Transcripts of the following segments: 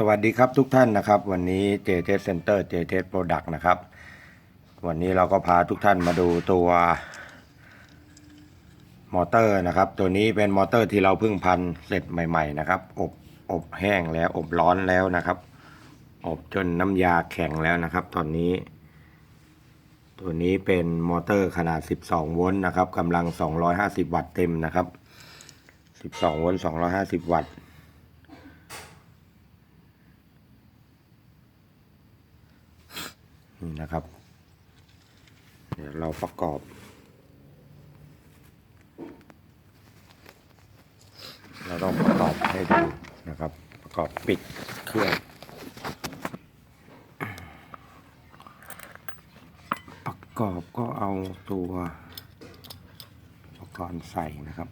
สวัสดีครับทุกท่านนะครับ วันนี้ JT Center JT Product นะครับ วันนี้เราก็พาทุกท่านมาดูตัวมอเตอร์นะครับ ตัวนี้เป็นมอเตอร์ที่เราเพิ่งพันเสร็จใหม่ ๆ นะครับ อบอบแห้งแล้วอบร้อนแล้วนะครับ อบจนน้ำยาแข็งแล้วนะครับ ตอนนี้ ตัวนี้เป็นมอเตอร์ขนาด 12 โวลต์นะครับกำลัง 250 วัตต์เต็มนะครับ 12 โวลต์ 250 วัตต์ นี่นะครับ เดี๋ยวเราประกอบ เราต้องประกอบให้ดูนะครับ ประกอบปิดเครื่อง ประกอบก็เอาตัวอุปกรณ์ใส่นะครับ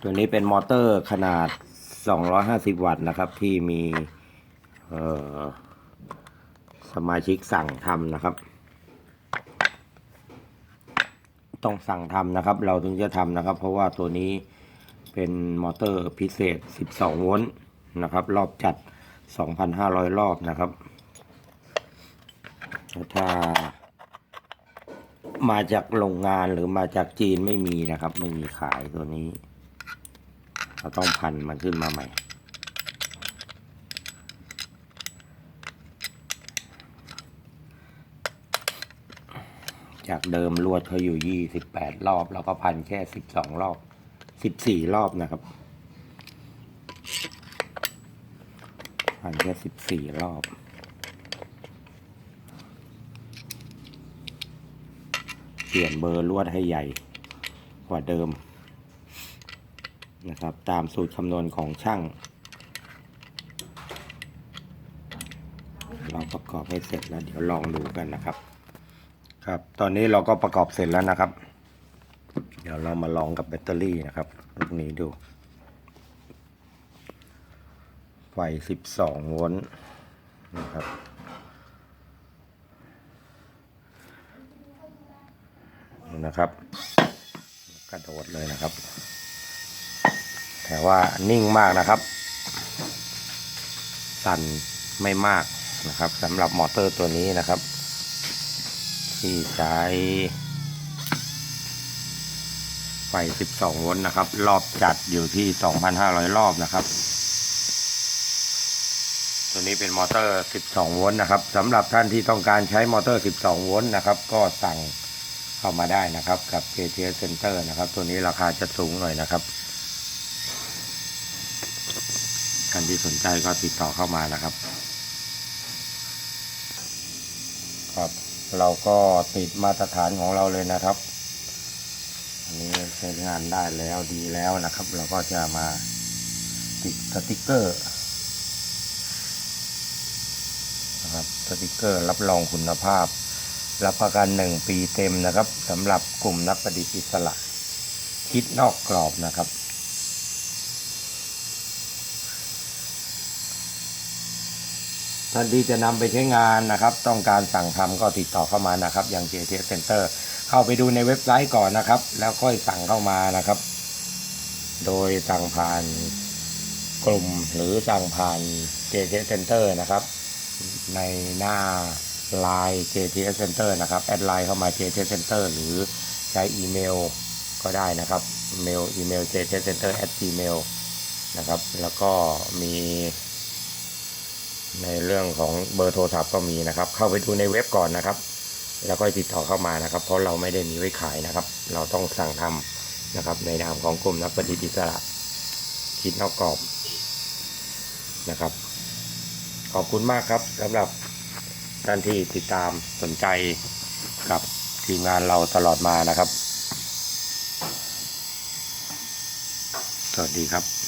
ตัวนี้เป็นมอเตอร์ขนาด 250 วัตต์นะครับ ที่มีสมาชิกสั่งทำนะครับ ต้องสั่งทำนะครับ เราถึงจะทำนะครับ เพราะว่าตัวนี้เป็นมอเตอร์พิเศษ 12 โวลต์นะครับ รอบจัด 2,500 รอบนะครับ ถ้ามาจากโรงงานหรือมาจากจีนไม่มีนะครับ ไม่มีขายตัวนี้ เราต้องพันมันขึ้นมาใหม่ จากเดิมลวดเขาอยู่ยี่สิบแปดรอบ แล้วก็พันแค่สิบสองรอบสิบสี่รอบนะครับ พันแค่สิบสี่รอบเปลี่ยนเบอร์ลวดให้ใหญ่กว่าเดิม นะครับ ตามสูตรคำนวณของช่าง เราประกอบให้เสร็จแล้วเดี๋ยวลองดูกันนะครับ ครับ ตอนนี้เราก็ประกอบเสร็จแล้วนะครับ เดี๋ยวเรามาลองกับแบตเตอรี่นะครับลูกนี้ดู ไฟ 12 โวลต์นะครับนี่นะครับ กระโดดเลยนะครับ แต่ว่านิ่งมากนะครับ สั่นไม่มากนะครับสำหรับมอเตอร์ตัวนี้นะครับ ที่ใช้ไฟ 12 โวลต์นะครับ รอบจัดอยู่ที่ 2,500 รอบนะครับ ตัวนี้เป็นมอเตอร์ 12 โวลต์นะครับสำหรับท่านที่ต้องการใช้มอเตอร์ 12 โวลต์นะครับ ก็สั่งเข้ามาได้นะครับกับ KTS Center นะครับ ตัวนี้ราคาจะสูงหน่อยนะครับ ท่านที่สนใจก็ติดต่อเข้ามานะครับ ครับ เราก็ติดมาตรฐานของเราเลยนะครับ อันนี้ใช้งานได้แล้วดีแล้วนะครับ เราก็จะมาติดสติกเกอร์นะครับสติกเกอร์รับรองคุณภาพ รับประกันหนึ่งปีเต็มนะครับสำหรับกลุ่มนักประดิษฐ์อิสระ คิดนอกกรอบนะครับ ท่านที่จะนำไปใช้งานนะครับ ต้องการสั่งทำก็ติดต่อเข้ามานะครับ อย่าง JTS Center เข้าไปดูในเว็บไซต์ก่อนนะครับ แล้วค่อยสั่งเข้ามานะครับ โดยสั่งผ่านกลุ่มหรือสั่งผ่าน JTS Center นะครับ ในหน้า Line JTS Center นะครับแอดไลน์เข้ามา JTS Center หรือใช้อีเมลก็ได้นะครับเมลอีเมล JTS Center at gmail นะครับ แล้วก็มี ในเรื่องของเบอร์โทรศัพท์ก็มีนะครับ เข้าไปดูในเว็บก่อนนะครับ แล้วก็ติดต่อเข้ามานะครับ เพราะเราไม่ได้มีไว้ขายนะครับ เราต้องสั่งทำนะครับ ในนามของกลุ่มนักประดิษฐ์อิสระคิดนอกกรอบนะครับ ขอบคุณมากครับสำหรับท่านที่ติดตามสนใจกับทีมงานเราตลอดมานะครับ สวัสดีครับ